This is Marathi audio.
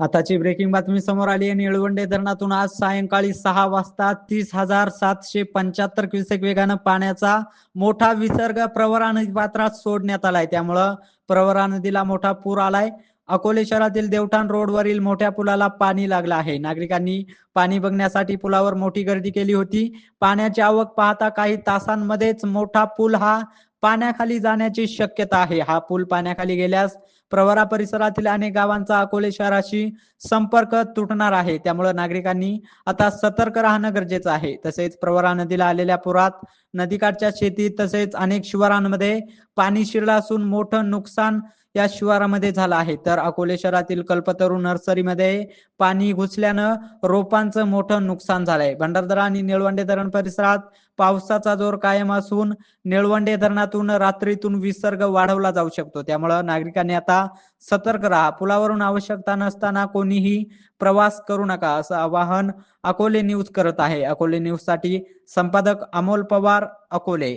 आताची ब्रेकिंग बातमी समोर आली आहे. निळवंडे धरणातून आज सायंकाळी सहा वाजता तीस हजार सातशे पंच्याहत्तर क्युसेक वेगानं पाण्याचा मोठा विसर्ग प्रवरा नदी पात्रात सोडण्यात आलाय. त्यामुळं प्रवरा नदीला मोठा पूर आलाय. अकोले शहरातील देवठाण रोडवरील मोठ्या पुलाला पाणी लागलं आहे. नागरिकांनी पाणी बघण्यासाठी पुलावर मोठी गर्दी केली होती. पाण्याची आवक पाहता काही तासांमध्येच मोठा पूल हा पाण्याखाली जाण्याची शक्यता आहे. हा पूल पाण्याखाली गेल्यास प्रवरा परिसरातील अनेक गावांचा अकोले शहराशी संपर्क तुटणार आहे. त्यामुळे नागरिकांनी आता सतर्क राहणं गरजेचं आहे. तसेच प्रवरा नदीला आलेल्या पुरात नदीकाठच्या शेतीत तसेच अनेक शिवारांमध्ये पाणी शिरला असून मोठं नुकसान या शिवारामध्ये झालं आहे. तर अकोले शहरातील कल्पतरू नर्सरीमध्ये पाणी घुसल्यानं रोपांचं मोठं नुकसान झालंय. भंडारदरा आणि निळवंडे धरण परिसरात पावसाचा जोर कायम असून निळवंडे धरणातून रात्रीतून विसर्ग वाढवला जाऊ शकतो. त्यामुळं नागरिकांनी आता सतर्क राहा. पुलावरून आवश्यकता नसताना कोणीही प्रवास करू नका असं आवाहन अकोले न्यूज करत आहे. अकोले न्यूजसाठी संपादक अमोल पवार अकोले.